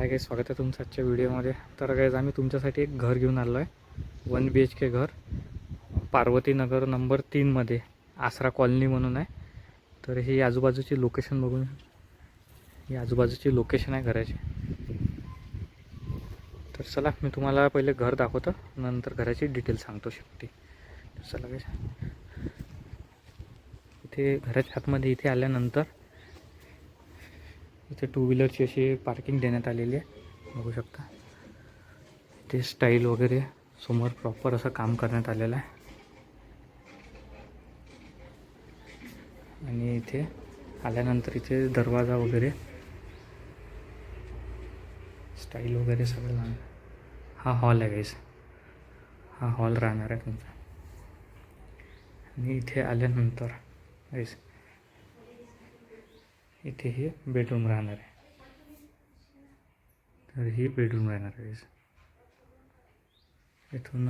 हाय काय स्वागत आहे तुमचं आजच्या व्हिडिओमध्ये. तर काय आम्ही तुमच्यासाठी एक घर घेऊन आलो आहे वन बी एच के घर. पार्वतीनगर नंबर तीनमध्ये आसरा कॉलनी म्हणून आहे. तर ही आजूबाजूची लोकेशन बघून ही आजूबाजूची लोकेशन आहे घराची. तर चला मी तुम्हाला पहिले घर दाखवतो. नंतर घराची डिटेल सांगतो शेवटी. तर चला इथे घराच्या आतमध्ये इथे आल्यानंतर इथे टू व्हीलरची अशी पार्किंग देण्यात आलेली आहे. बघू शकता. इथे स्टाईल वगैरे समोर प्रॉपर असं काम करण्यात आलेलं आहे. आणि इथे आल्यानंतर इथे दरवाजा वगैरे स्टाईल वगैरे सगळं लागणार हा हॉल आहे गाईस हा हॉल राहणार आहे तुमचा. आणि इथे आल्यानंतर गाईस इथे हे बेडरूम राहणार आहे. तर ही बेडरूम राहणार आहे. इथून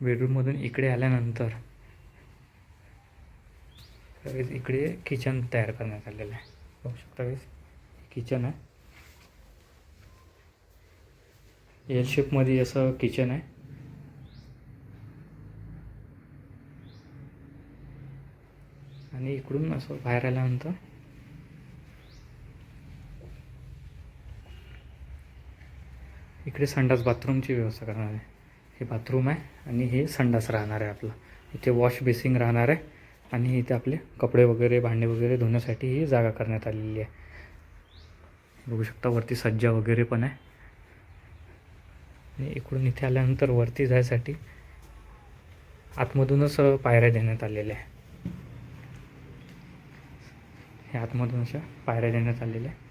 बेडरूममधून इकडे आल्यानंतर इकडे किचन तयार करण्यात आलेलं आहे. बघू शकता वेळेस किचन आहे. एल शेपमध्ये असं किचन आहे. आणि इकडून असं बाहेर आल्यानंतर इकडे संडास बाथरूमची व्यवस्था करणार आहे. हे बाथरूम आहे आणि हे संडास राहणार आहे आपला. इथे वॉश बेसिंग राहणार आहे आणि इथे आपले कपडे वगैरे भांडे वगैरे धुण्यासाठी ही जागा करण्यात आलेली आहे. बघू शकता वरती सज्जा वगैरे पण आहे. आणि इकडून इथे आल्यानंतर वरती जायसाठी आतमधूनच पायऱ्या देण्यात आलेल्या आहे हे आतमधून अशा पायऱ्या देण्यात आलेल्या आहे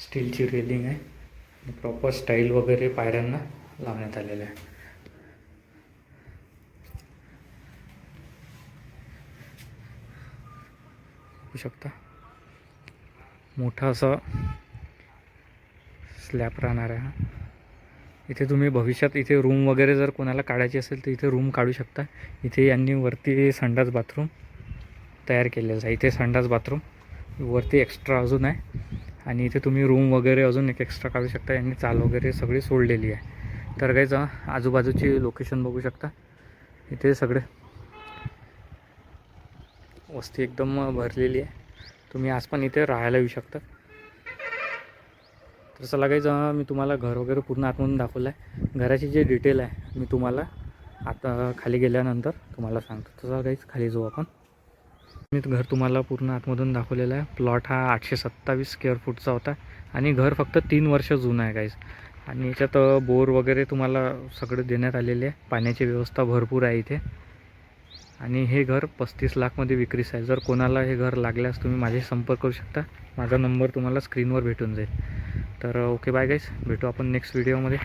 स्टीलची रेलिंग आहे. आणि प्रॉपर स्टाईल वगैरे पायऱ्यांना लावण्यात आलेलं आहे. बघू शकता. मोठा असा स्लॅब राहणार आहे हा. इथे तुम्ही भविष्यात इथे रूम वगैरे जर कोणाला काढायची असेल तर इथे रूम काढू शकता. इथे यांनी वरती संडास बाथरूम तयार केलेलं आहे. इथे संडास बाथरूम वरती एक्स्ट्रा अजून आहे. आणि इथे तुम्ही रूम वगैरे अजून एक एक्स्ट्रा काढू शकता. यांनी चाल वगैरे सगळी सोडलेली आहे. तर काहीच आजूबाजूची लोकेशन बघू शकता. इथे सगळे वस्ती एकदम भरलेली आहे. तुम्ही आज पण इथे राहायला येऊ शकता. तर चला काहीच मी तुम्हाला घर वगैरे पूर्ण आतमधून दाखवलं आहे घराची जे डिटेल आहे मी तुम्हाला आता खाली गेल्यानंतर तुम्हाला सांगतो. तसं काहीच खाली जाऊ आपण. मी घर तुम्हाला पूर्ण आतमधून दाखवलेलं आहे. प्लॉट हा आठशे सत्तावीस स्क्वेअर फूटचा होता. आणि घर फक्त तीन वर्ष जुनं आहे काहीच आणि याच्यात बोर वगैरे तुम्हाला सगळं देण्यात आलेले आहे. पाण्याची व्यवस्था भरपूर आहे इथे. आणि हे घर पस्तीस लाखमध्ये विक्रीस आहे. जर कोणाला हे घर लागल्यास तुम्ही माझ्याशी संपर्क करू शकता. माझा नंबर तुम्हाला स्क्रीनवर भेटून जाईल. तर ओके बाय गाईस भेटू आपण नेक्स्ट व्हिडिओमध्ये